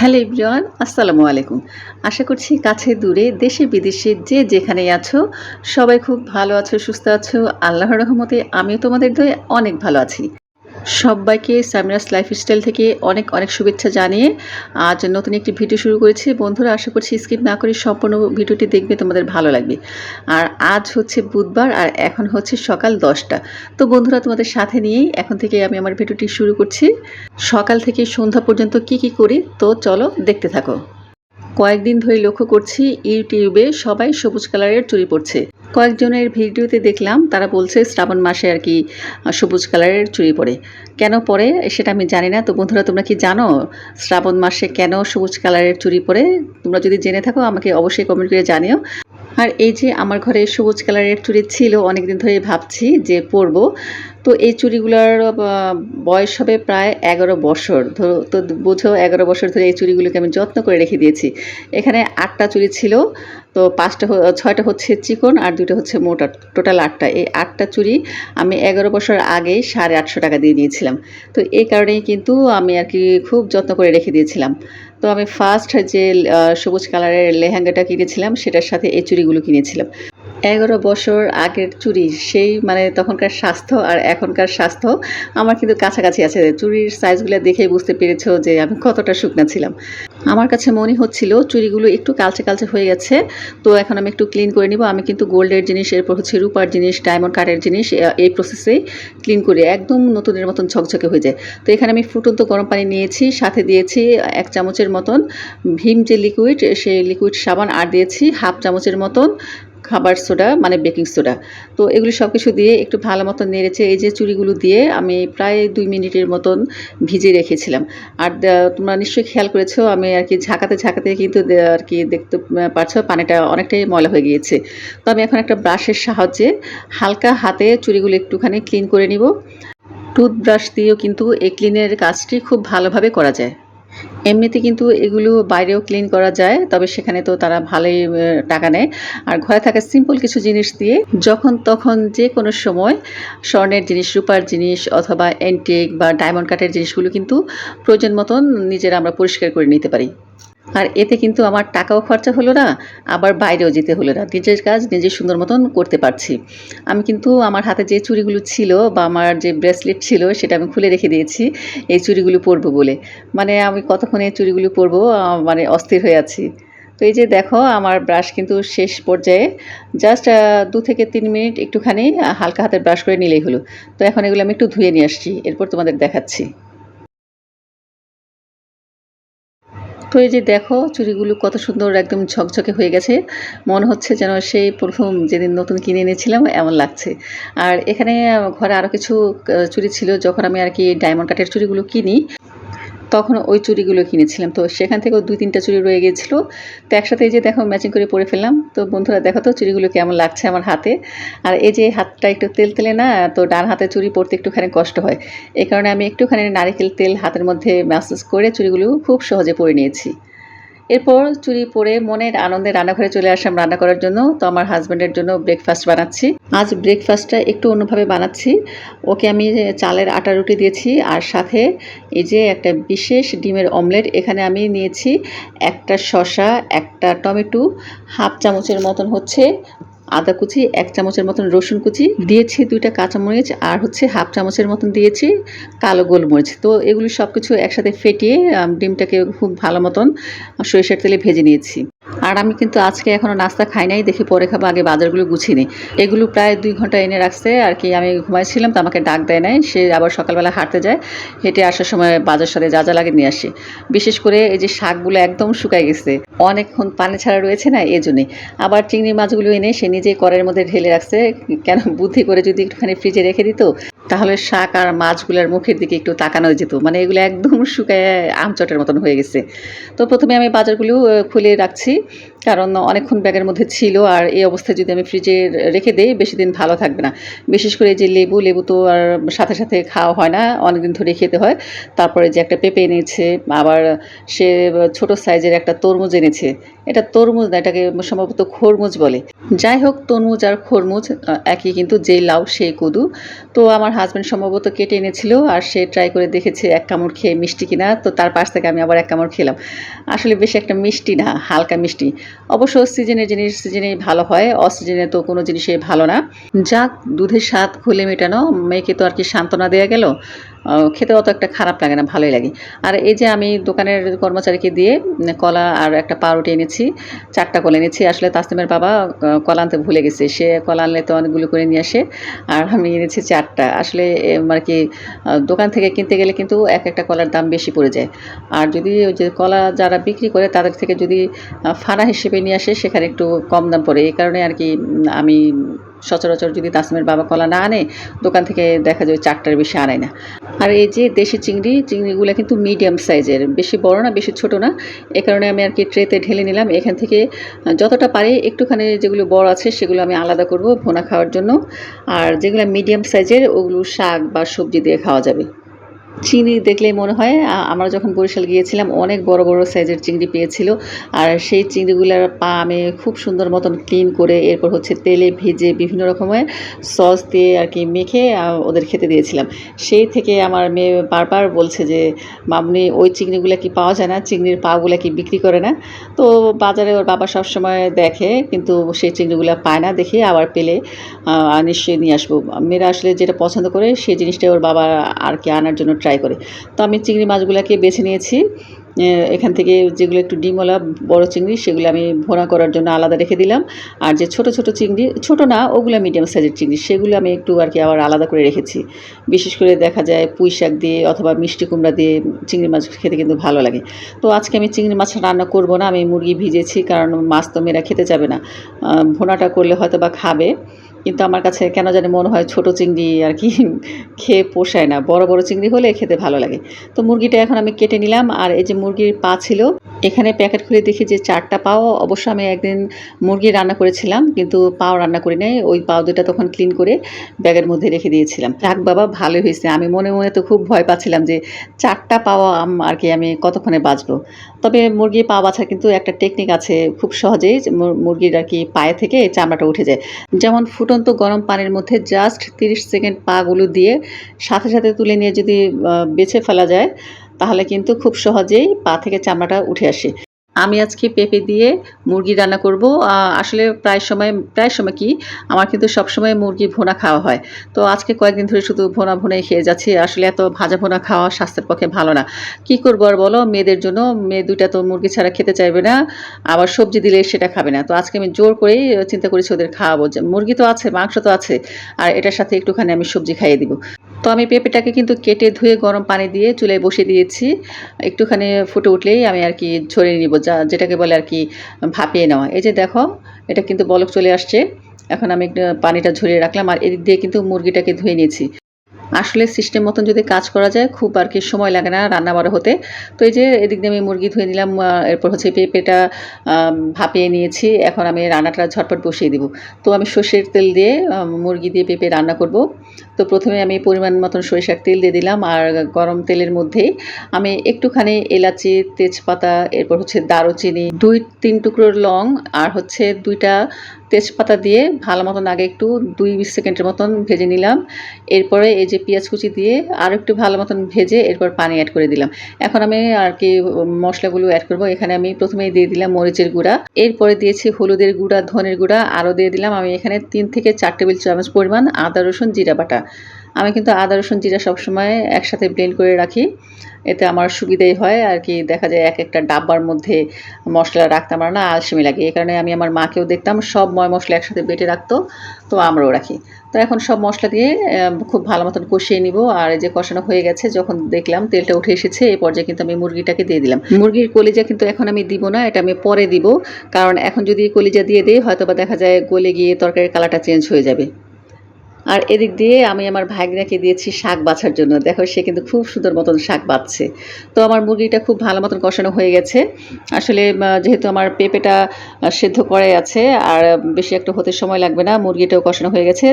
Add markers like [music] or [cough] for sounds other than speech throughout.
Hello ইব্রিয়ান আসসালামু আলাইকুম। আশা করছি কাছে দূরে, দেশে বিদেশে যে যেখানেই আছো, সবাই খুব ভালো আছো, সুস্থ আছো। আল্লাহর রহমতে আমিও তোমাদের দয়ে অনেক ভালো আছি। সবাইকে সামিরাস লাইফস্টাইল থেকে অনেক অনেক শুভেচ্ছা জানিয়ে আজ নতুন একটি ভিডিও শুরু করেছি। বন্ধুরা, আশা করছি স্কিপ না করে সম্পূর্ণ ভিডিওটি দেখবে, তোমাদের ভালো লাগবে। আর আজ হচ্ছে বুধবার আর এখন হচ্ছে সকাল দশটা। তো বন্ধুরা, তোমাদের সাথে নিয়েই এখন থেকে আমি আমার ভিডিওটি শুরু করছি। সকাল থেকে সন্ধ্যা পর্যন্ত কি কি করি? তো চলো দেখতে থাকো। কয়েকদিন ধরে লক্ষ্য করছি, ইউটিউবে সবাই সবুজ কালারের চুরি পরছে। কয়েকজনের ভিডিওতে দেখলাম, তারা বলছে শ্রাবণ মাসে আর কি সবুজ কালারের চুড়ি পরে। কেন পরে সেটা আমি জানি না, তো বন্ধুরা তোমরা কি জানো শ্রাবণ মাসে কেন সবুজ কালারের চুড়ি পরে? তোমরা যদি জেনে থাকো, আমাকে অবশ্যই কমেন্ট করে জানিও। আর এই যে আমার ঘরে সবুজ কালারের চুড়ি ছিল, অনেকদিন ধরে ভাবছি যে পরবো। তো এই চুড়িগুলোর বয়স হবে প্রায় এগারো বছর। ধরো, তো বুঝো এগারো বছর ধরে এই চুড়িগুলোকে আমি যত্ন করে রেখে দিয়েছি। এখানে আটটা চুড়ি ছিল, তো পাঁচটা ছয়টা হচ্ছে চিকন আর দুটো হচ্ছে মোটা। টোটাল আটটা। এই আটটা চুড়ি আমি এগারো বছর আগেই সাড়ে আটশো টাকা দিয়ে নিয়েছিলাম। তো এই কারণেই কিন্তু আমি আর কি খুব যত্ন করে রেখে দিয়েছিলাম। তো আমি ফার্স্ট যে সবুজ কালারের লেহেঙ্গাটা কিনেছিলাম, সেটার সাথে এই চুড়িগুলো কিনেছিলাম। এগারো বছর আগের চুরি, সেই মানে তখনকার স্বাস্থ্য আর এখনকার স্বাস্থ্য আমার কিন্তু কাছাকাছি আছে। চুরির সাইজগুলো দেখেই বুঝতে পেরেছ যে আমি কতটা শুকনা ছিলাম। আমার কাছে মনে হচ্ছিল চুড়িগুলো একটু কালচে কালচে হয়ে গেছে, তো এখন আমি একটু ক্লিন করে নিব। আমি কিন্তু গোল্ডের জিনিস, এরপর হচ্ছে রূপার জিনিস ডায়মন্ড কাঠের জিনিস এই প্রসেসেই ক্লিন করি একদম নতুনের মতন ঝকঝকে হয়ে যায়। তো এখানে আমি ফুটন্ত গরম পানি নিয়েছি, সাথে দিয়েছি এক চামচের মতন ভীম যে লিকুইড সেই লিকুইড সাবান আর দিয়েছি, হাফ চামচের মতন খাবার সোডা মানে বেকিং সোডা। তো এগুলি সব কিছু দিয়ে একটু ভালো মতন নেড়েছে এই যে চুড়িগুলো দিয়ে আমি প্রায় দুই মিনিটের মতন ভিজে রেখেছিলাম। আর তোমরা নিশ্চয়ই খেয়াল করেছ, আমি আর কি ঝাঁকাতে ঝাঁকাতে কিন্তু আর কি দেখতে পারছ, পানিটা অনেকটাই ময়লা হয়ে গিয়েছে। তো আমি এখন একটা ব্রাশের সাহায্যে হালকা হাতে চুড়িগুলো একটুখানি ক্লিন করে নিব। টুথব্রাশ দিয়েও কিন্তু এই ক্লিনের কাজটি খুব ভালোভাবে করা যায়। এমনিতে কিন্তু এগুলো বাইরেও ক্লিন করা যায়, তবে সেখানে তো তারা ভালোই টাকা নেয়। আর ঘরে থাকা সিম্পল কিছু জিনিস দিয়ে যখন তখন যে কোনো সময় স্বর্ণের জিনিস, রূপার জিনিস অথবা অ্যান্টিক বা ডায়মন্ড কাটের জিনিসগুলো কিন্তু প্রয়োজন মতন নিজেরা আমরা পরিষ্কার করে নিতে পারি। আর এতে কিন্তু আমার টাকাও খরচা হলো না, আবার বাইরেও যেতে হলো না। নিজের কাজ নিজে সুন্দর মতন করতে পারছি। আমি কিন্তু আমার হাতে যে চুড়িগুলো ছিল বা আমার যে ব্রেসলেট ছিল সেটা আমি খুলে রেখে দিয়েছি, এই চুড়িগুলো পরবো বলে। মানে আমি কতক্ষণে এই চুড়িগুলো পরবো মানে অস্থির হয়ে আছি। তো এই যে দেখো, আমার ব্রাশ কিন্তু শেষ পর্যায়ে জাস্ট দু থেকে তিন মিনিট একটুখানি হালকা হাতে ব্রাশ করে নিলেই হলো। তো এখন এগুলো আমি একটু ধুয়ে নিয়ে আসছি, এরপর তোমাদের দেখাচ্ছি। তো এই যে দেখো চুড়িগুলো কত সুন্দর একদম ঝকঝকে হয়ে গেছে। মনে হচ্ছে যেন সেই প্রথম যেদিন নতুন কিনে এনেছিলাম, এমন লাগছে। আর এখানে ঘরে আরও কিছু চুড়ি ছিল, যখন আমি আর কি ডায়মন্ড কাটের চুড়িগুলো কিনি তখন ওই চুড়িগুলো কিনেছিলাম। তো সেখান থেকেও দুই, তিনটা চুড়ি রয়ে গেছিল তো একসাথে এই যে দেখো ম্যাচিং করে পরে ফেললাম। তো বন্ধুরা দেখো তো চুড়িগুলো কেমন লাগছে আমার হাতে। আর এই যে হাতটা একটু তেল তেলে না, তো ডান হাতে চুড়ি পরতে একটুখানি কষ্ট হয়। এই কারণে আমি একটুখানি নারিকেল তেল হাতের মধ্যে ম্যাসেজ করে চুড়িগুলো খুব সহজে পরে নিয়েছি। এরপর চুরি পরে মনের আনন্দে রান্নাঘরে চলে আসলাম রান্না করার জন্য। তো আমার হাজব্যান্ডের জন্য ব্রেকফাস্ট বানাচ্ছি। আজ ব্রেকফাস্টটা একটু অন্যভাবে বানাচ্ছি। ওকে আমি চালের আটা রুটি দিয়েছি আর সাথে এই যে একটা বিশেষ ডিমের অমলেট এখানে আমি নিয়েছি। একটা শশা একটা টমেটো, হাফ চামচের মতন হচ্ছে। আদা কুচি, এক চামচের মতন রসুন কুচি, দিয়েছি দুইটা কাঁচামরিচ আর হচ্ছে হাফ চামচের মতন দিয়েছি কালো গোলমরিচ। তো এগুলি সব কিছু একসাথে ফেটিয়ে ডিমটাকে খুব ভালো মতন সরিষার তেলে ভেজে নিয়েছি। আর আমি কিন্তু আজকে এখনও নাস্তা খাই নাই, দেখি পরে খাব, আগে বাজারগুলো গুছিয়ে নিই। এগুলো প্রায় দুই ঘণ্টা এনে রাখছে, আর কি আমি ঘুমাইছিলাম, তো আমাকে ডাক দেয় নাই, সে আবার সকালবেলা হাঁটতে যায়, হেঁটে আসার সময় বাজার সাথে যা যা লাগে নিয়ে আসে। বিশেষ করে এই যে শাকগুলো একদম শুকায় গেছে, অনেকক্ষণ পানি ছাড়া রয়েছে না, এই জন্যে। আবার চিংড়ি মাছগুলো এনে সে নিজেই কড়াইয়ের মধ্যে ঢেলে রাখছে, কেন বুদ্ধি করে যদি একটুখানি ফ্রিজে রেখে দিত তাহলে শাক আর মাছগুলোর মুখের দিকে একটু তাকানো যেত। মানে এগুলো একদম শুকায় আমচটের মতন হয়ে গেছে। তো প্রথমে আমি বাজারগুলো খুলে রাখছি। কারণ অনেকক্ষণ ব্যাগের মধ্যে ছিল আর এই অবস্থায় যদি আমি ফ্রিজে রেখে দিই, বেশি দিন ভালো থাকবে না। বিশেষ করে যে লেবু লেবু তো আর সাথে সাথে খাওয়া হয় না, অনেকদিন ধরে খেতে হয়। তারপরে যে একটা পেঁপে এনেছে, আবার সে ছোট সাইজের একটা তরমুজ এনেছে। এটা তরমুজ না, এটাকে সম্ভবত খরমুজ বলে। যাই হোক, তরমুজ আর খরমুজ একই কিন্তু যেই লাউ, সেই কুদু। তো আমার হাজব্যান্ড সম্ভবত কেটে এনেছিল আর সে ট্রাই করে দেখেছে এক কামড় খেয়ে মিষ্টি কিনা। তো তার পাশ থেকে আমি আবার এক কামড় খেলাম। আসলে বেশি একটা মিষ্টি না, হালকা মিষ্টি। অবশ্য সিজনের জিনিস সিজনেই ভালো হয় অসিজনে তো কোনো জিনিসই ভালো না। যাক, দুধের স্বাদ খুলে মেটানো, মেয়েকে তো আর কি সান্ত্বনা দেওয়া গেল? খেতে অত একটা খারাপ লাগে না, ভালোই লাগে। আর এই যে আমি দোকানের কর্মচারীকে দিয়ে কলা আর একটা পাউরুটি এনেছি, চারটা কলা এনেছি। আসলে তাসলিমের বাবা কলা আনতে ভুলে গেছে। সে কলা আনলে তো অনেকগুলো করে নিয়ে আসে, আর আমি এনেছি চারটা। আসলে আর কি দোকান থেকে কিনতে গেলে কিন্তু এক একটা কলার দাম বেশি পড়ে যায়। আর যদি ওই যে কলা যারা বিক্রি করে, তাদের থেকে যদি ফানা হিসেবে নিয়ে আসে, সেখানে একটু কম দাম পড়ে। এই কারণে আর কি আমি সচরাচর যদি তাসমের বাবা কলা না আনে, দোকান থেকে দেখা যায় চারটার বেশি আনে না। আর এই যে দেশি চিংড়ি, চিংড়িগুলো কিন্তু মিডিয়াম সাইজের বেশি বড় না, বেশি ছোট না। এ কারণে আমি আর কি ট্রেতে ঢেলে নিলাম। এখান থেকে যতটা পারি একটুখানি যেগুলো বড় আছে, সেগুলো আমি আলাদা করব ভোনা খাওয়ার জন্য। আর যেগুলো মিডিয়াম সাইজের ওগুলো শাক বা সবজি দিয়ে খাওয়া যাবে। চিংড়ি দেখলেই মনে হয় আমরা যখন বরিশাল গিয়েছিলাম অনেক বড় বড় সাইজের চিংড়ি পেয়েছিল। আর সেই চিংড়িগুলোর পা আমি খুব সুন্দর মতন ক্লিন করে এরপর হচ্ছে তেলে ভেজে বিভিন্ন রকমের সস দিয়ে আর কি মেখে ওদের খেতে দিয়েছিলাম। সেই থেকে আমার মেয়ে বারবার বলছে যে, মামনি, ওই চিংড়িগুলো কি পাওয়া যায় না? চিংড়ির পাগুলো কি বিক্রি করে না? তো বাজারে ওর বাবা সবসময় দেখে, কিন্তু সেই চিংড়িগুলো পায় না দেখে আবার পেলে নিশ্চয়ই নিয়ে আসব। মেয়েরা আসলে যেটা পছন্দ করে, সেই জিনিসটা ওর বাবা আর কি আনার জন্য ট্রাই করে। তো আমি চিংড়ি মাছগুলোকে বেছে নিয়েছি। এখান থেকে যেগুলো একটু ডিমওয়ালা, বড় চিংড়ি, সেগুলো আমি ভোনা করার জন্য আলাদা রেখে দিলাম। আর যে ছোট ছোট চিংড়ি, ছোট না, ওগুলো মিডিয়াম সাইজের চিংড়ি, সেগুলো আমি একটু আর কি আবার আলাদা করে রেখেছি। বিশেষ করে দেখা যায় পুঁই শাক দিয়ে অথবা মিষ্টি কুমড়া দিয়ে চিংড়ি মাছ খেতে কিন্তু ভালো লাগে। তো আজকে আমি চিংড়ি মাছ রান্না করব না, আমি মুরগি ভিজেছি, কারণ মাছ তো মেয়েরা খেতে যাবে না। ভোনাটা করলে হয়তো বা খাবে। কিন্তু আমার কাছে কেন জানি মনে হয় ছোট চিংড়ি আর কি [laughs] খেয়ে পোষায় না। বড় বড় চিংড়ি হলে খেতে ভালো লাগে। তো মুরগিটা এখন আমি কেটে নিলাম আর এই যে মুরগির পা ছিল এখানে প্যাকেট খুলে দেখি যে চারটা পাও, অবশ্য আমি একদিন মুরগি রান্না করেছিলাম, কিন্তু পাও রান্না করি নাই। ওই পাও দুটা তখন ক্লিন করে ব্যাগের মধ্যে রেখে দিয়েছিলাম। যাক বাবা, ভালোই হয়েছে। আমি মনে মনে তো খুব ভয় পাচ্ছিলাম যে চারটা পাওয়া আম- আর কি আমি কতক্ষণে বাঁচবো। তবে মুরগি পা বাছার কিন্তু একটা টেকনিক আছে খুব সহজেই মুরগির আর কি পায়ে থেকে চামড়াটা উঠে যায়। যেমন ফুটন্ত গরম পানির মধ্যে জাস্ট তিরিশ সেকেন্ড পাগুলো দিয়ে সাথে সাথে তুলে নিয়ে যদি বেছে ফেলা যায় তাহলে কিন্তু খুব সহজেই পা থেকে চামড়াটা উঠে আসে। আমি আজকে পেঁপে দিয়ে মুরগি রান্না করব। আসলে প্রায় সময় প্রায় সময় কি, আমার কিন্তু সবসময় মুরগি ভোনা খাওয়া হয়। তো আজকে কয়েকদিন ধরে শুধু ভোনা ভোনাই খেয়ে যাচ্ছি। আসলে এত ভাজা ভোনা খাওয়া স্বাস্থ্যের পক্ষে ভালো না। কি করব আর বলো, মেয়েদের জন্য, মেয়ে দুইটা তো মুরগি ছাড়া খেতে চাইবে না, আবার সবজি দিলে সেটা খাবে না। তো আজকে আমি জোর করেই চিন্তা করেছি ওদের খাওয়াবো। মুরগি তো আছে, মাংস তো আছে, আর এটার সাথে একটুখানি আমি সবজি খাইয়ে দিব। তো আমি পেঁপেটাকে কিন্তু কেটে ধুয়ে গরম পানি দিয়ে চুলায় বসিয়ে দিয়েছি। একটুখানি ফুটে উঠলেই আমি আর কি ছড়িয়ে নিব। যা যেটাকে বলে আর কি, ভাপিয়ে নেওয়া। এই যে দেখো, এটা কিন্তু বলক চলে আসছে। এখন আমি পানিটা ঝরিয়ে রাখলাম আর এদিক দিয়ে কিন্তু মুরগিটাকে ধুয়ে নিয়েছি। আসলে সিস্টেম মতন যদি কাজ করা যায়, খুব আর কি সময় লাগে না রান্না বাড়া হতে। তো এই যে এদিক দিয়ে আমি মুরগি ধুয়ে নিলাম এরপর হচ্ছে পেঁপেটা ভাপিয়ে নিয়েছি। এখন আমি রান্নাটা ঝটপট বসিয়ে দিব। তো আমি সর্ষের তেল দিয়ে মুরগি দিয়ে পেঁপে রান্না করব। তো প্রথমে আমি পরিমাণ মতন সরিষার তেল দিয়ে দিলাম আর গরম তেলের মধ্যেই আমি একটুখানি এলাচি, তেজপাতা, এরপর হচ্ছে দারুচিনি, দুই তিন টুকরো লং আর হচ্ছে দুইটা তেজপাতা দিয়ে ভালো মতন আগে একটু দুই বিশ সেকেন্ডের মতন ভেজে নিলাম। এরপরে এই যে পেঁয়াজ কুচি দিয়ে আর একটু ভালো মতন ভেজে এরপর পানি অ্যাড করে দিলাম। এখন আমি আর কি মশলাগুলো অ্যাড করব। এখানে আমি প্রথমেই দিয়ে দিলাম মরিচের গুঁড়া। এরপরে দিয়েছি হলুদের গুঁড়া, ধনের গুঁড়া আরও দিয়ে দিলাম। আমি এখানে তিন থেকে চার টেবিল চামচ পরিমাণ আদা রসুন, জিরা বাটা। আমি কিন্তু আদা, রসুন, জিরা সবসময় একসাথে ব্লেন্ড করে রাখি। এতে আমার সুবিধাই হয়, আর কি দেখা যায় এক একটা ডাব্বার মধ্যে মশলা রাখতে আমার না আলসেমি লাগে। এই কারণে আমি আমার মাকেও দেখতাম, সব ময় মশলা একসাথে বেটে রাখতো, তো আমরাও রাখি। তো এখন সব মশলা দিয়ে খুব ভালো মতন কষিয়ে নিব। আর এই যে কষানো হয়ে গেছে, যখন দেখলাম তেলটা উঠে এসেছে, এই পর্যায়ে কিন্তু আমি মুরগিটাকে দিয়ে দিলাম। মুরগির কলিজা কিন্তু এখন আমি দিব না, এটা আমি পরে দিব। কারণ এখন যদি কলিজা দিয়ে দিই হয়তো বা দেখা যায় গলে গিয়ে তরকারির কালারটা চেঞ্জ হয়ে যাবে। আর এদিক দিয়ে আমি আমার ভাগ্নাকে দিয়েছি শাক বাছার জন্য। দেখো, সে কিন্তু খুব সুন্দর মতন শাক বাছছে। তো আমার মুরগিটা খুব ভালো মতন কষানো হয়ে গেছে। আসলে যেহেতু আমার পেঁপেটা সেদ্ধ করে আছে, আর বেশি একটা হতে সময় লাগবে না, মুরগিটাও কষানো হয়ে গেছে।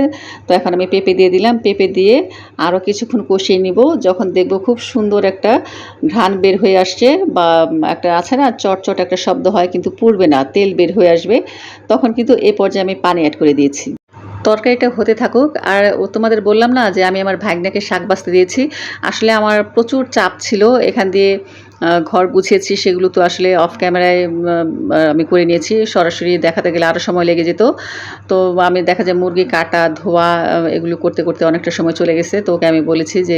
তো এখন আমি পেঁপে দিয়ে দিলাম। পেঁপে দিয়ে আরও কিছুক্ষণ কষিয়ে নিব, যখন দেখব খুব সুন্দর একটা ঘ্রাণ বের হয়ে আসছে, বা একটা আছে না, চটচট একটা শব্দ হয়, কিন্তু পুড়বে না, তেল বের হয়ে আসবে। তখন কিন্তু এ পর্যায়ে আমি পানি অ্যাড করে দিয়েছি। তরকারিটা হতে থাকুক, আর তোমাদের বললাম না যে আমি আমার ভাগ্নাকে শাক বাঁচতে দিয়েছি। আসলে আমার প্রচুর চাপ ছিল, এখান দিয়ে ঘর গুছিয়েছি, সেগুলো তো আসলে অফ ক্যামেরায় আমি করে নিয়েছি। সরাসরি দেখাতে গেলে আরও সময় লেগে যেত। তো আমি দেখা যায় মুরগি কাটা, ধোয়া এগুলো করতে করতে অনেকটা সময় চলে গেছে। তো ওকে আমি বলেছি যে,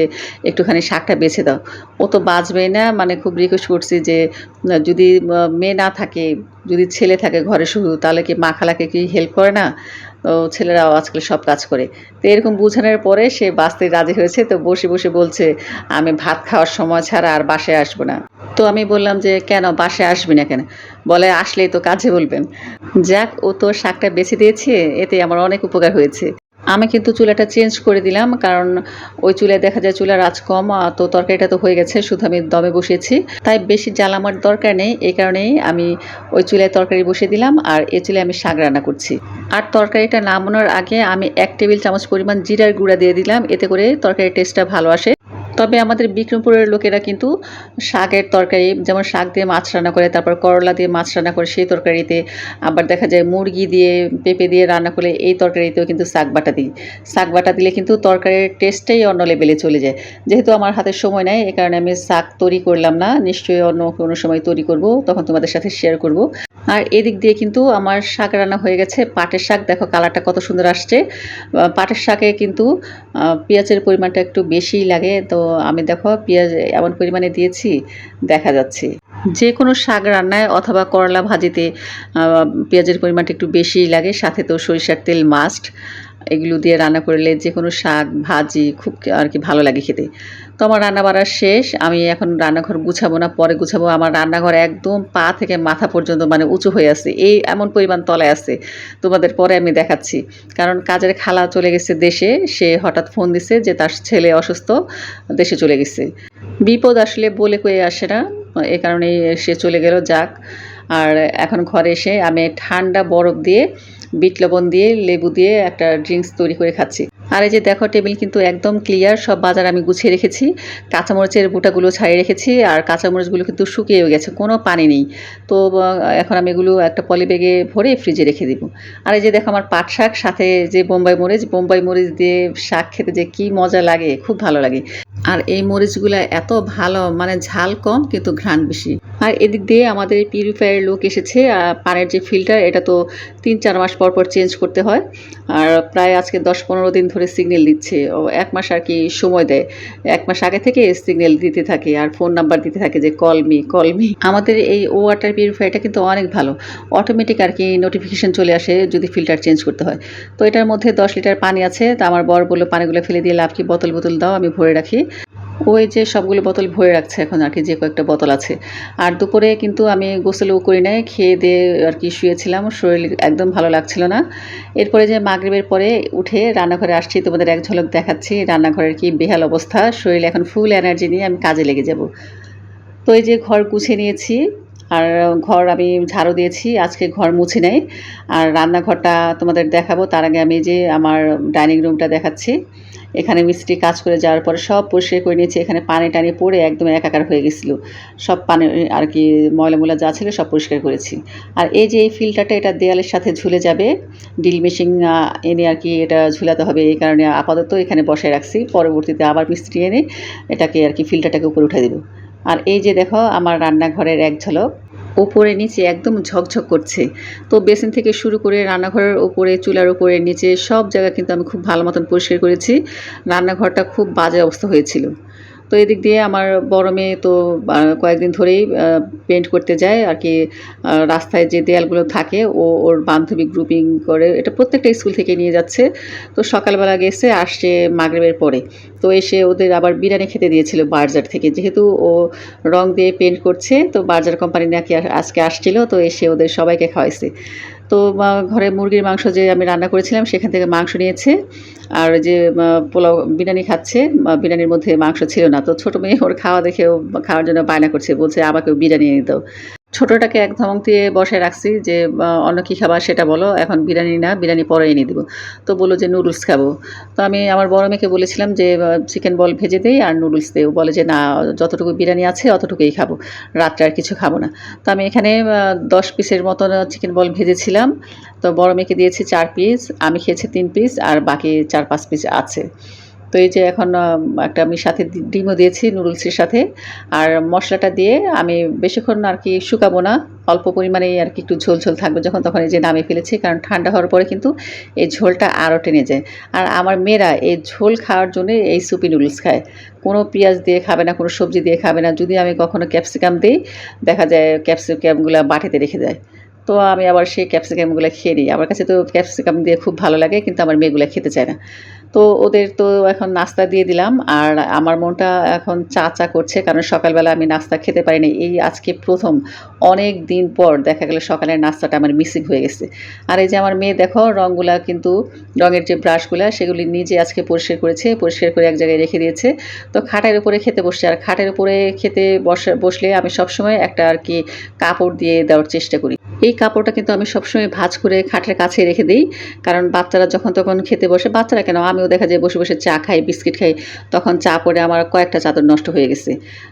একটুখানি শাকটা বেছে দাও। ও তো বাঁচবেই না মানে খুব রিকোয়েস্ট করছি যে যদি মেয়ে না থাকে, যদি ছেলে থাকে ঘরে শুধু, তাহলে কি মা খালাকে কি হেল্প করে না? ছেলেরাও আজকাল সব কাজ করে। তো এরকম বোঝানোর পরে সে বাঁচতে রাজি হয়েছে, তো বসে বসে বলছে, আমি ভাত খাওয়ার সময় ছাড়া আর বাসে আসব না। তো আমি বললাম যে, কেন বাসে আসবি না কেন? বলে, আসলেই তো কাজে বলবেন। যাক, ও তো শাকটা বেছে দিয়েছে, এতে আমার অনেক উপকার হয়েছে। আমি কিন্তু চুলাটা চেঞ্জ করে দিলাম, কারণ ওই চুলায় দেখা যায় চুলার আঁচ কম তো তরকারিটা তো হয়ে গেছে, শুধু আমি দমে বসিয়েছি। তাই বেশি জ্বাল আমার দরকার নেই, এই কারণেই আমি ওই চুলায় তরকারি বসিয়ে দিলাম, আর এ চুলে আমি শাক রান্না করছি। আর তরকারিটা নামানোর আগে আমি এক টেবিল চামচ পরিমাণ জিরার গুঁড়া দিয়ে দিলাম, এতে করে তরকারির টেস্টটা ভালো আসে। তবে আমাদের বিক্রমপুরের লোকেরা কিন্তু শাকের তরকারি, যেমন শাক দিয়ে মাছ রান্না করে, তারপর করলা দিয়ে মাছ রান্না করে সেই তরকারিতে, আবার দেখা যায় মুরগি দিয়ে, পেঁপে দিয়ে রান্না করলে এই তরকারিতেও কিন্তু শাক বাটা দিই। শাক বাটা দিলে কিন্তু তরকারির টেস্টটাই অন্য লেভেলে চলে যায়। যেহেতু আমার হাতে সময় নেয় এ কারণে আমি শাক তৈরি করলাম না, নিশ্চয়ই অন্য কোনো সময় তৈরি করব, তখন তোমাদের সাথে শেয়ার করব। আর এদিক দিয়ে কিন্তু আমার শাক রান্না হয়ে গেছে, পাটের শাক, দেখো কালারটা কত সুন্দর আসছে। পাটের শাকে কিন্তু পেঁয়াজের পরিমাণটা একটু বেশিই লাগে, তো আমি দেখো পেঁয়াজ এমন পরিমাণে দিয়েছি, দেখা যাচ্ছে। যে কোনো শাক রান্নায় অথবা করলা ভাজিতে পেঁয়াজের পরিমাণটা একটু বেশি লাগে, সাথে তো সরিষার তেল মাস্ট এগুলো দিয়ে রান্না করলে যে কোনো শাক, ভাজি খুব আর কি ভালো লাগে খেতে। তো আমার রান্না বাড়া শেষ। আমি এখন রান্নাঘর গুছাবো না, পরে গুছাবো। আমার রান্নাঘর একদম পা থেকে মাথা পর্যন্ত মানে উঁচু হয়ে আছে। এই এমন পরিমাণ তলায় আছে। তোমাদের পরে আমি দেখাচ্ছি। কারণ কাজের খালা চলে গেছে দেশে। সে হঠাৎ ফোন দিছে যে তার ছেলে অসুস্থ, দেশে চলে গেছে। বিপদ আসলে বলে কয়ে আসে না। এ কারণেই সে চলে গেল, যাক। আর এখন ঘরে এসে আমি ঠান্ডা বরফ দিয়ে, বিট লবণ দিয়ে, লেবু দিয়ে একটা ড্রিঙ্কস তৈরি করে খাচ্ছি। আর এই যে দেখো, টেবিল কিন্তু একদম ক্লিয়ার সব বাজার আমি গুছিয়ে রেখেছি। কাঁচামরিচের বুটাগুলো ছাড়িয়ে রেখেছি আর কাঁচামরিচগুলো কিন্তু শুকিয়েও গেছে, কোনো পানি নেই। তো এখন আমি এগুলো একটা পলি ব্যাগে ভরে ফ্রিজে রেখে দিব। আর এই যে দেখো, আমার পাট শাক, সাথে যে বোম্বাই মরিচ বোম্বাই মরিচ দিয়ে শাক খেতে যে কি মজা লাগে, খুব ভালো লাগে। আর এই মরিচগুলো এত ভালো মানে ঝাল কম, কিন্তু ঘ্রাণ বেশি। আর এদিক দিয়ে আমাদের পিউরিফায়ার লোক এসেছে পানের যে ফিল্টার এটা তো তিন চার মাস পর পর চেঞ্জ করতে হয়। আর প্রায় আজকে দশ পনেরো দিন ধরে সিগন্যাল দিচ্ছে। ও এক মাস আর কি সময় দেয়। এক মাস আগে থেকে সিগন্যাল দিতে থাকে, আর ফোন নাম্বার দিতে থাকে যে কল মি কল মি আমাদের এই ও ওয়াটার পিউরিফায়ারটা কিন্তু অনেক ভালো। অটোমেটিক আর কি নোটিফিকেশন চলে আসে যদি ফিল্টার চেঞ্জ করতে হয়। তো এটার মধ্যে দশ লিটার পানি আছে। তা আমার বর বলল, পানিগুলো ফেলে দিয়ে লাভ কি? বোতল বোতল দাও, আমি ভরে রাখি। ওই যে সবগুলো বোতল ভরে রাখছে এখন আর কি, যে কয়েকটা বোতল আছে। আর দুপুরে কিন্তু আমি গোসলও করি নাই, খেয়ে দিয়ে আর কি শুয়েছিলাম, শরীর একদম ভালো লাগছিল না। এরপরে যে মাগরিবের পরে উঠে রান্নাঘরে আসছি, তোমাদের এক ঝলক দেখাচ্ছি, রান্নাঘরের কি বেহাল অবস্থা, শরীর এখন ফুল এনার্জি নিয়ে আমি কাজে লেগে যাব। তো এই যে ঘর গুছিয়ে নিয়েছি, আর ঘর আমি ঝাড়ু দিয়েছি, আজকে ঘর মুছে নেই। আর রান্নাঘরটা তোমাদের দেখাবো, তার আগে আমি যে আমার ডাইনিং রুমটা দেখাচ্ছি। এখানে মিস্ত্রি কাজ করে যাওয়ার পরে সব পরিষ্কার করে নিয়েছি। এখানে পানি টানি পড়ে একদম একাকার হয়ে গেছিল। সব পানি আর কি ময়লা ময়লা যা ছিল সব পরিষ্কার করেছি। আর এই যে এই ফিল্টারটা এটা দেয়ালের সাথে ঝুলে যাবে ড্রিল মেশিন এনে আর কি এটা ঝুলাতে হবে এই কারণে আপাতত এখানে বসায় রাখছি। পরবর্তীতে আবার মিস্ত্রি এনে এটাকে আর কি ফিল্টারটাকে উপরে উঠে দেবো। আর এই যে দেখো আমার রান্নাঘরের এক ঝলক ওপরে নিচে একদম ঝকঝক করছে। তো বেসিন থেকে শুরু করে রান্নাঘরের ওপরে, চুলার ওপরে, নিচে সব জায়গা কিন্তু আমি খুব ভালো মতন পরিষ্কার করেছি। রান্নাঘরটা খুব বাজে অবস্থা হয়েছিল। তো এদিক দিয়ে আমার বড় মেয়ে তো কয়েকদিন ধরেই পেন্ট করতে যায় আর কি রাস্তায় যে দেয়ালগুলো থাকে, ও ওর বান্ধবী গ্রুপিং করে, এটা প্রত্যেকটা স্কুল থেকে নিয়ে যাচ্ছে। তো সকালবেলা গেছে, আসছে মাগরেবের পরে। তো এসে ওদের আবার বিরিয়ানি খেতে দিয়েছিল বার্জার থেকে। যেহেতু ও রং দিয়ে পেন্ট করছে, তো বার্জার কোম্পানি নাকি আজকে আসছিল, তো এসে ওদের সবাইকে খাওয়াইছে। তো ঘরে মুরগির মাংস যে আমি রান্না করেছিলাম, সেখান থেকে মাংস নিয়েছে। আর যে পোলাও বিরিয়ানি খাচ্ছে বিরিয়ানির মধ্যে মাংস ছিল না। তো ছোটো মেয়ে ওর খাওয়া দেখে ও খাওয়ার জন্য বায়না করছে, বলছে আমাকেও বিরিয়ানি এনে দাও। ছোটটাকে এক ধমক দিয়ে বসায় রাখছি যে অন্য কী খাবার সেটা বলো। এখন বিরিয়ানি না, বিরিয়ানি পরে এনে দেবো তো বলল যে নুডলস খাব। তো আমি আমার বড় মেয়েকে বলেছিলাম যে চিকেন বল ভেজে দেই আর নুডলস দে। ও বলে যে না যতটুকু বিরিয়ানি আছে অতটুকুই খাব। রাত্রে আর কিছু খাব না। তো আমি এখানে দশ পিসের মতন চিকেন বল ভেজেছিলাম। তো বড় মেয়েকে দিয়েছি চার পিস, আমি খেয়েছি তিন পিস আর বাকি ৪-৫ পিস আছে। তো এই যে এখন একটা আমি সাথে ডিমও দিয়েছি নুডলসের সাথে। আর মশলাটা দিয়ে আমি বেশিক্ষণ আর কি শুকাবো না। অল্প পরিমাণেই আর কি একটু ঝোল, ঝোল থাকবে যখন তখন এই যে নামে ফেলেছি। কারণ ঠান্ডা হওয়ার পরে কিন্তু এই ঝোলটা আরও টেনে যায়। আর আমার মেয়েরা এই ঝোল খাওয়ার জন্যে এই সুপি নুডলস খায়। কোনো পেঁয়াজ দিয়ে খাবে না, কোনো সবজি দিয়ে খাবে না। যদি আমি কখনো ক্যাপসিকাম দিই দেখা যায় ক্যাপসিকামগুলা বাটিতে রেখে দেয়। তো আমি আবার সেই ক্যাপসিকামগুলা খেয়ে নিই। আমার কাছে তো ক্যাপসিকাম দিয়ে খুব ভালো লাগে কিন্তু আমার মেয়েগুলো খেতে চায় না। তো ওদের তো এখন নাস্তা দিয়ে দিলাম। আর আমার মনটা এখন চা, চা করছে কারণ সকালবেলা আমি নাস্তা খেতে পারি নাই। এই আজকে প্রথম অনেক দিন পর দেখা গেল সকালের নাস্তাটা আমার মিসিং হয়ে গেছে। আর এই যে আমার মেয়ে দেখো রংগুলা কিন্তু রঙের যে ব্রাশগুলা সেগুলি নিজে আজকে পরিষ্কার করেছে। পরিষ্কার করে এক জায়গায় রেখে দিয়েছে। তো খাটের উপরে খেতে বসছে। আর খাটের উপরে খেতে বসা বসলে আমি সবসময় একটা আর কি কাপড় দিয়ে দেওয়ার চেষ্টা করি। এই কাপড়টা কিন্তু আমি সবসময় ভাঁজ করে খাটের কাছে রেখে দিই কারণ বাচ্চারা যখন তখন খেতে বসে, বাচ্চারা কেন আমিও দেখা যায় বসে, বসে চা খাই, বিস্কিট খাই। তখন চা পরে আমার কয়েকটা চাদর নষ্ট হয়ে গেছে।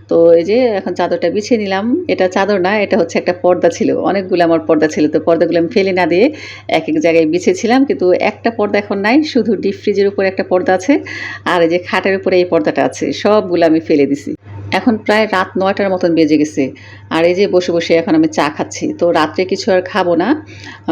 তো এই যে এখন চাদরটা বিছিয়ে নিলাম। এটা চাদর না, এটা হচ্ছে একটা পর্দা ছিল। অনেকগুলো আমার পর্দা ছিল। তো পর্দাগুলো আমি ফেলে না দিয়ে এক এক জায়গায় বিছিয়েছিলাম। কিন্তু একটা পর্দা এখন নাই। শুধু ডিপ ফ্রিজের উপরে একটা পর্দা আছে। আর এই যে খাটের উপরে এই পর্দাটা আছে। সবগুলো আমি ফেলে দিছি। এখন প্রায় রাত নয়টার মতন বেজে গেছে। আর এই যে বসে, বসে এখন আমি চা খাচ্ছি। তো রাত্রে কিছু আর খাব না।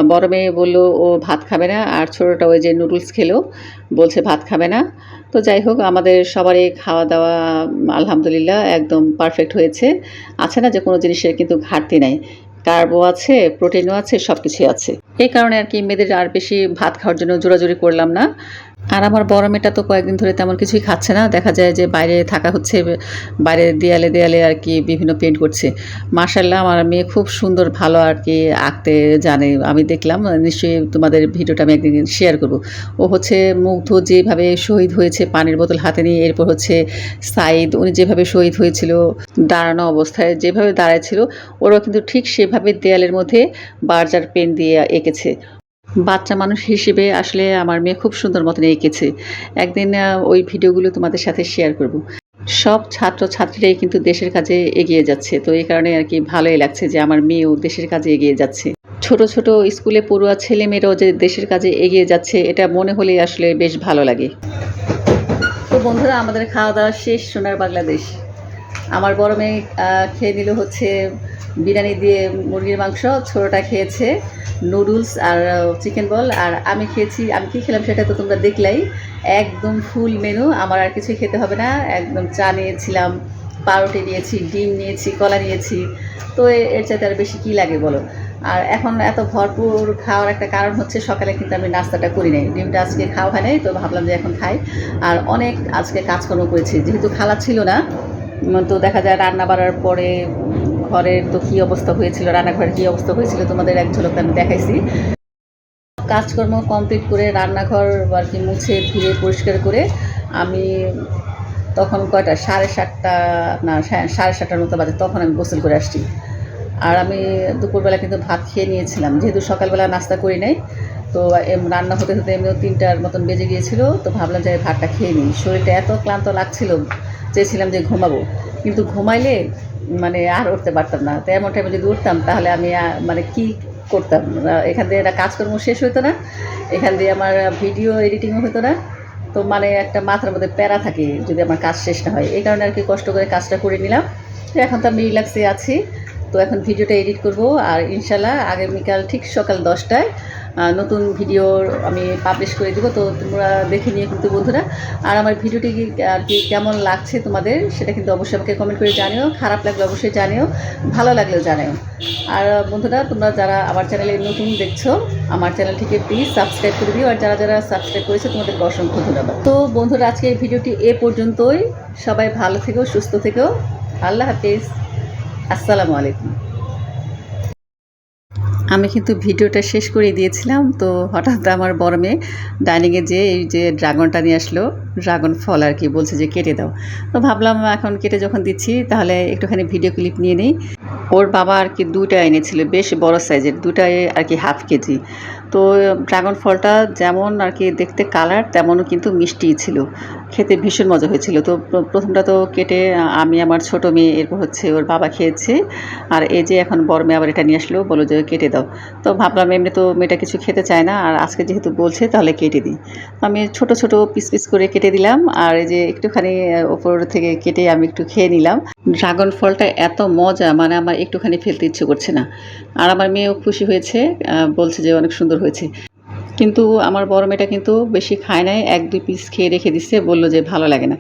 বড় মেয়ে বলল ও ভাত খাবে না। আর ছোটোটা ওই যে নুডলস খেলো। বলছে ভাত খাবে না। তো যাই হোক আমাদের সবারই খাওয়া-দাওয়া আলহামদুলিল্লাহ একদম পারফেক্ট হয়েছে। আছে না যে কোনো জিনিসের কিন্তু ঘাটতি নাই। কার্বও আছে, প্রোটিনও আছে, সব কিছুই আছে। এই কারণে আর কি মেয়েদের আর বেশি ভাত খাওয়ার জন্য জোরাজুরি করলাম না। আর আমার বড় মেয়েটা তো কয়েকদিন ধরে তেমন কিছুই খাচ্ছে না। দেখা যায় যে বাইরে থাকা হচ্ছে, বাইরে দেয়ালে, দেয়ালে আর কি বিভিন্ন পেইন্ট করছে। মাশাআল্লাহ আমার মেয়ে খুব সুন্দর ভালো আর কি আঁকতে জানে। আমি দেখলাম নিশ্চয়ই তোমাদের ভিডিওটা আমি একদিন শেয়ার করব। ও হচ্ছে মুগ্ধ যেভাবে শহীদ হয়েছে পানির বোতল হাতে নিয়ে, এরপর হচ্ছে সাইদ উনি যেভাবে শহীদ হয়েছিল দাঁড়ানো অবস্থায় যেভাবে দাঁড়ায় ছিল, ওরাও কিন্তু ঠিক সেভাবে দেয়ালের মধ্যে বার্জার পেন দিয়ে এঁকেছে। বাচ্চা মানুষ হিসেবে আসলে আমার মেয়ে খুব সুন্দর মতন এঁকেছে। একদিন ওই ভিডিওগুলো তোমাদের সাথে শেয়ার করব। সব ছাত্র-ছাত্রীরাই কিন্তু দেশের কাজে এগিয়ে যাচ্ছে। তো এই কারণে আর কি ভালোই লাগছে যে আমার মেয়েও দেশের কাজে এগিয়ে যাচ্ছে। ছোট, ছোট স্কুলে পড়ুয়া ছেলেমেয়েরাও যে দেশের কাজে এগিয়ে যাচ্ছে এটা মনে হলেই আসলে বেশ ভালো লাগে। তো বন্ধুরা আমাদের খাওয়া-দাওয়া শেষ সোনার বাংলাদেশ। আমার বড় মেয়ে খেয়ে নিল হচ্ছে বিরিয়ানি দিয়ে মুরগির মাংস, ছোটোটা খেয়েছে নুডলস আর চিকেন বল। আর আমি খেয়েছি আমি কী খেলাম সেটা তো তোমরা দেখলাই। একদম ফুল মেনু। আমার আর কিছুই খেতে হবে না। একদম চা নিয়েছিলাম, পাউরুটি নিয়েছি, ডিম নিয়েছি, কলা নিয়েছি। তো এর চাইতে আর বেশি কী লাগে বলো? আর এখন এত ভরপুর খাওয়ার একটা কারণ হচ্ছে সকালে কিন্তু আমি নাস্তাটা করি নাই। ডিমটা আজকে খাওয়া হয় নাই। তো ভাবলাম যে এখন খাই। আর অনেক আজকে কাজকর্ম করেছি। যেহেতু খালা ছিল না, তো দেখা যায় রান্না বাড়ার পরে ঘরের তো কী অবস্থা হয়েছিল, রান্নাঘরের কী অবস্থা হয়েছিল তোমাদের এক ঝলক আমি দেখাইছি। কাজকর্ম কমপ্লিট করে রান্নাঘর আর কি মুছে ধুয়ে পরিষ্কার করে আমি তখন কয়টা ৭:৩০ না সাড়ে সাতটার মতো বাজে তখন আমি গোসল করে আসছি। আর আমি দুপুরবেলা কিন্তু ভাত খেয়ে নিয়েছিলাম। যেহেতু সকালবেলা নাস্তা করি নাই। তো রান্না হতে, হতে এমনিও তিনটার মতন বেজে গিয়েছিল। তো ভাবলাম যে ভাতটা খেয়ে নিই। শরীরটা এত ক্লান্ত লাগছিল, চেয়েছিলাম যে ঘুমাবো। কিন্তু ঘুমাইলে মানে আর উঠতে পারতাম না। তো এমন টাইমে যদি উঠতাম, তাহলে আমি মানে কি করতাম? এখান দিয়ে একটা কাজকর্ম শেষ হইতো না। এখান দিয়ে আমার ভিডিও এডিটিংও হতো না। তো মানে একটা মাথার মধ্যে প্যারা থাকে যদি আমার কাজ শেষ না হয়। এই কারণে আর কি কষ্ট করে কাজটা করে নিলাম। তো এখন তো আমি রিল্যাক্সে আছি। তো এখন ভিডিওটা এডিট করব। আর ইনশাল্লাহ আগামীকাল ঠিক সকাল ১০টায় আ নতুন ভিডিও আমি পাবলিশ করে দেবো তো তোমরা দেখে নিও কিন্তু বন্ধুরা। আর আমার ভিডিওটি আর কি কেমন লাগছে তোমাদের সেটা কিন্তু অবশ্যই আমাকে কমেন্ট করে জানিও। খারাপ লাগলে অবশ্যই জানিও। ভালো লাগলেও জানিও। আর বন্ধুরা তোমরা যারা আমার চ্যানেলে নতুন দেখছ, আমার চ্যানেলটিকে প্লিজ সাবস্ক্রাইব করে দিও। আর যারা, যারা সাবস্ক্রাইব করেছ তোমাদেরকে অসংখ্য ধন্যবাদ। তো বন্ধুরা আজকে এই ভিডিওটি এ পর্যন্তই। সবাই ভালো থেকো, সুস্থ থেকো। আল্লাহ হাফিজ আসসালামু আলাইকুম। আমি কিন্তু ভিডিওটা শেষ করে দিয়েছিলাম। তো হঠাৎ আমার বড় মেয়ে ডাইনিংয়ে যে এই যে ড্রাগনটা নিয়ে আসলো। ড্রাগন ফল আর কি, বলছে যে কেটে দাও। তো ভাবলাম এখন কেটে যখন দিচ্ছি, তাহলে একটুখানি ভিডিও ক্লিপ নিয়ে নিই ওর বাবা আর কি দুটা এনেছিল, বেশ বড় সাইজের দুটাই আর কি হাফ কেজি তো ড্রাগন ফলটা যেমন আর কি দেখতে কালার, তেমনও কিন্তু মিষ্টি ছিল। খেতে ভীষণ মজা হয়েছিল। তো প্রথমটা তো কেটে আমি আমার ছোট মেয়ে, এরপর হচ্ছে ওর বাবা খেয়েছে। আর এই যে এখন বড় মেয়ে আবার এটা নিয়ে আসলো বলো যে কেটে দাও। তো ভাবলাম এমনি তো মেয়েটা কিছু খেতে চায় না, আর আজকে যেহেতু বলছে তাহলে কেটে দিই। আমি ছোট ছোট পিস পিস করে কেটে দিলাম, আর এই যে একটুখানি ওপর থেকে কেটে আমি একটু খেয়ে নিলাম। ড্রাগন ফলটা এত মজা মানে আমার একটুখানি ফেলতে ইচ্ছে করছে না। আর আমার মেয়েও খুশি হয়েছে বলছে যে অনেক সুন্দর হয়েছে। কিন্তু আমার বড় মেয়েটা কিন্তু বেশি খায় নাই, এক দুই পিস খেয়ে রেখে দিচ্ছে বলল যে ভালো লাগে না।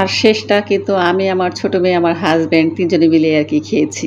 আর শেষটা কিন্তু আমি, আমার ছোট মেয়ে, আমার হাজব্যান্ড তিনজনে মিলে আর কি খেয়েছি।